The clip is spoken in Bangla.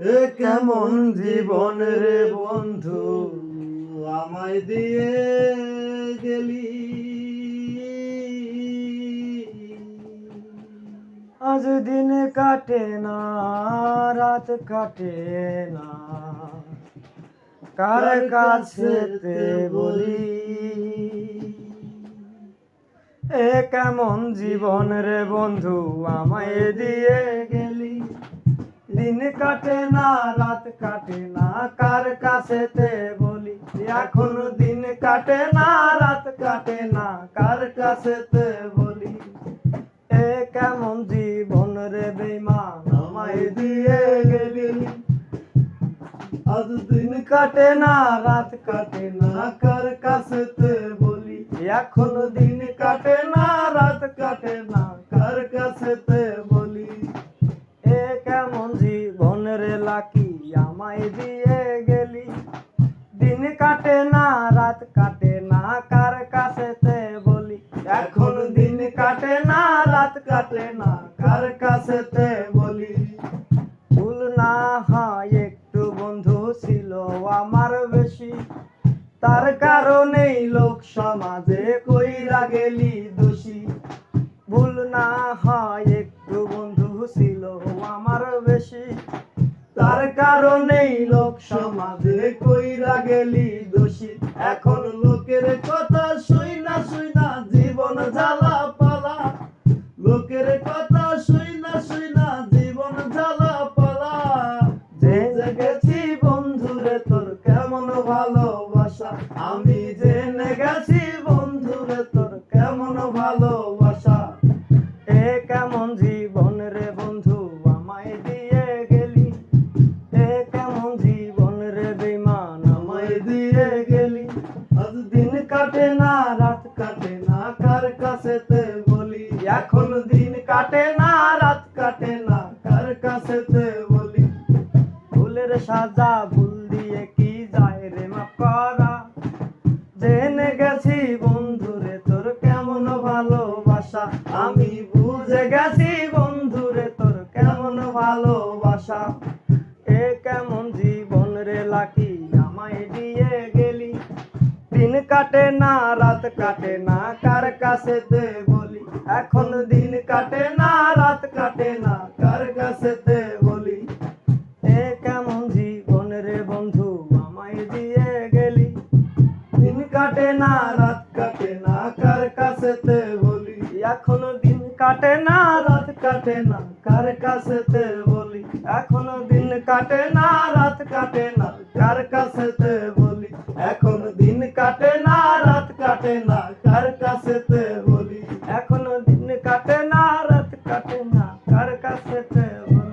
এ কেমন জীবন রে বন্ধু? আমায় দিয়ে গেলি। আজ দিন কাটে না রাত কাটে না। কার কাছে বলি? এ কেমন জীবন রে বন্ধু আমায় দিয়ে গেলি। দিন কাটে না, রাত কাটে না। কার কাছেতে বলি? এখন দিন কাটে না, রাত কাটে না। কার কাছেতে বলি? এ কেমন জীবন রে বেমান আমায় দিয়ে গেলি। আজ দিন কাটে না, রাত কাটে না। কার কাছেতে বলি? এখন দিন গেলি। দিন কাটে না, রাত কাটে না, কার কাছেতে বলি? এখন দিন কাটে না, রাত কাটে না, কার কাছেতে বলি? ভুল না হয়, একটু বন্ধু ছিল আমার বেশি। তার কারণেই লোক সমাজে কইরা গেলি দোষী। ভুল না হয়, একটু বন্ধু ছিল আমার বেশি। তার সমাজে কইরা গেলি দোষী এখন লোকের আজ দিন কাটে না, রাত কাটে না। কার কাছেতে বলি, এখন দিন কাটে না, রাত কাটে না। কার কাছেতে বলি ভুলের সাজা ভুল দিয়ে কি যায় রে মাফ করা? জেনে গেছি বন্ধুরে, তোর কেমন ভালোবাসা? আমি বুঝে গেছি বন্ধুরে, তোর কেমন ভালোবাসা? এ কেমন জীবন রে লাকি? দিন কাটে না রাত কাটে না কার কাছেতে বলি এখন দিন কাটে না রাত কাটে না কার কাছেতে বলি এ কেমন জীবন রে বন্ধু আমায় দিয়ে গেলি দিন কাটে না রাত কাটে না কার কাছেতে বলি এখনও দিন কাটে না রাত কাটে না কার কাছেতে বলি এখনও দিন কাটে না রাত কাটে না কার কাটে না, কার কাছে তে বলি? এখনও দিন কাটে না, রাত কাটে না, কার কাছেতে বলি?